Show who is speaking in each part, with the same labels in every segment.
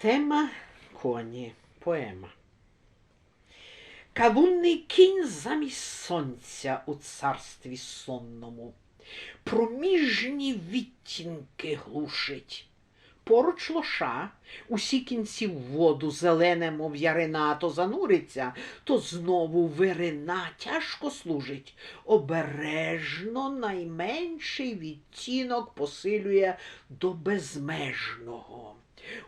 Speaker 1: Тема коні. Поема. Кавунний кінь замість сонця у царстві сонному. Проміжні відтінки глушить. Поруч лоша, усі кінці в воду зелене, мов ярина, то зануриться, то знову вирина тяжко служить. Обережно найменший відтінок посилює до безмежного.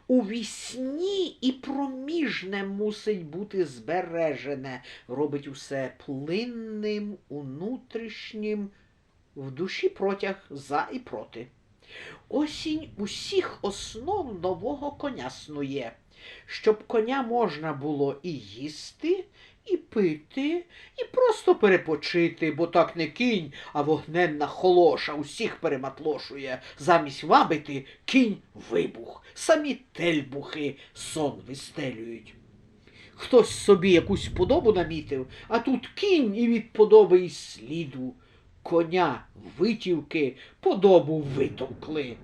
Speaker 1: У вісні і проміжне мусить бути збережене, робить усе плинним, унутрішнім, в душі протяг за і проти. Осінь усіх основ нового коня снує, щоб коня можна було і їсти, і пити, і просто перепочити, бо так не кінь, а вогненна холоша усіх перематлошує. Замість вабити кінь вибух, самі тельбухи сон вистелюють. Хтось собі якусь подобу намітив, а тут кінь і від подоби й сліду. Коня витівки подобу витовкли.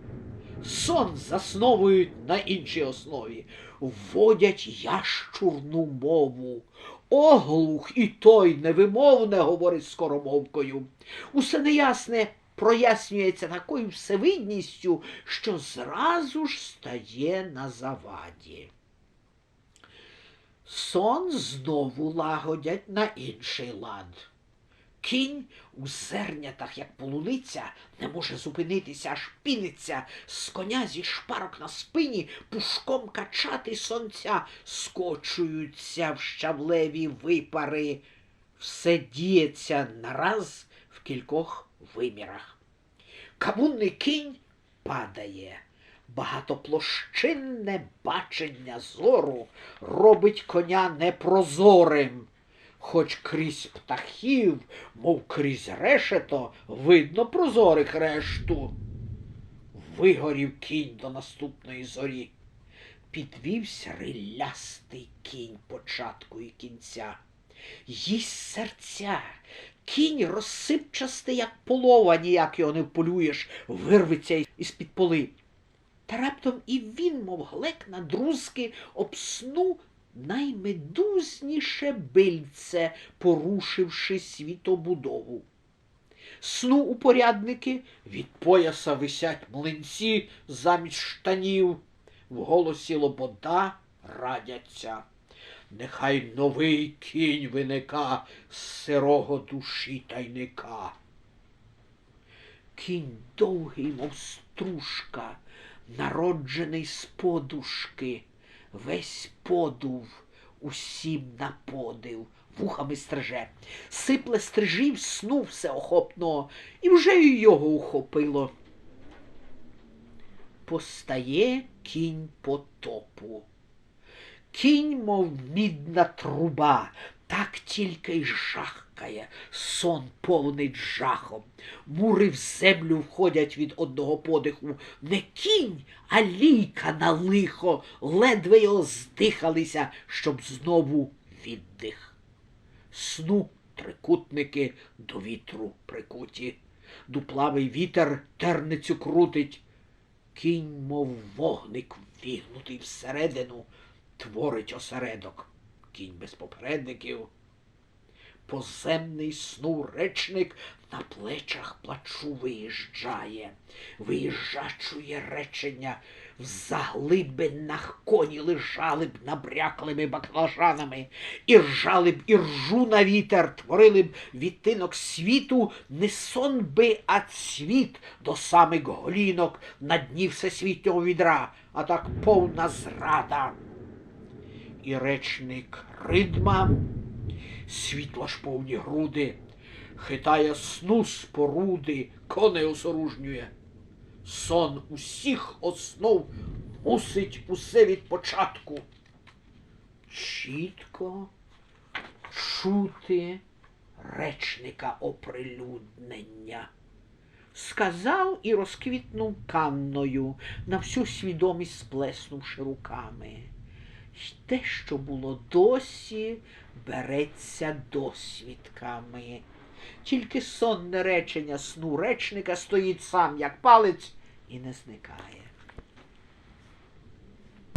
Speaker 1: Сон засновують на іншій основі, вводять ящурну мову. Оглух і той невимовне говорить скоромовкою. Усе неясне прояснюється такою всевидністю, що зразу ж стає на заваді. Сон знову лагодять на інший лад. Кінь у зернятах, як полуниця, не може зупинитися, аж піниться, з коня зі шпарок на спині пушком качати сонця, скочуються в щавлеві випари. Все діється нараз в кількох вимірах. Кавунний кінь падає. Багатоплощинне бачення зору робить коня непрозорим. Хоч крізь птахів, мов крізь решето, видно прозорих решту. Вигорів кінь до наступної зорі. Підвівся рилястий кінь початку і кінця. Їсть серця, кінь розсипчастий, як полова, ніяк його не вполюєш, вирветься із-під поли. Та раптом і він, мов глек на друзки, об сну наймедузніше бильце, порушивши світобудову. Сну упорядники від пояса висять млинці замість штанів, в голосі лобода радяться. Нехай новий кінь виника з сирого душі тайника. Кінь довгий, мов стружка, народжений з подушки, весь подув усім на подив, вухами стриже, сипле стрижів сну всеохопного, і вже й його ухопило. Постає кінь потопу. Кінь, мов мідна труба, так тільки й жахкає, сон повнить жахом. Мури в землю входять від одного подиху. Не кінь, а лійка на лихо, ледве його здихалися, щоб знову віддих. Сну трикутники до вітру прикуті. Дуплавий вітер терницю крутить. Кінь, мов вогник, вігнутий всередину, творить осередок. Кінь без попередників. Поземний сну речник на плечах плачу виїжджає, виїжджачує речення, в заглибинах коні лежали б набряклими баклажанами, і ржали б і ржу на вітер, творили б відтинок світу, не сон би, а цвіт до самих голінок на дні всесвітнього відра, а так повна зрада. І речник ридма, світло ж повні груди, хитає сну споруди, коней осоружнює. Сон усіх основ мусить усе від початку. Чітко чути речника оприлюднення. Сказав і розквітнув канною, на всю свідомість сплеснувши руками. Те, що було досі, береться досвідками. Тільки сонне речення сну речника стоїть сам, як палець, і не зникає.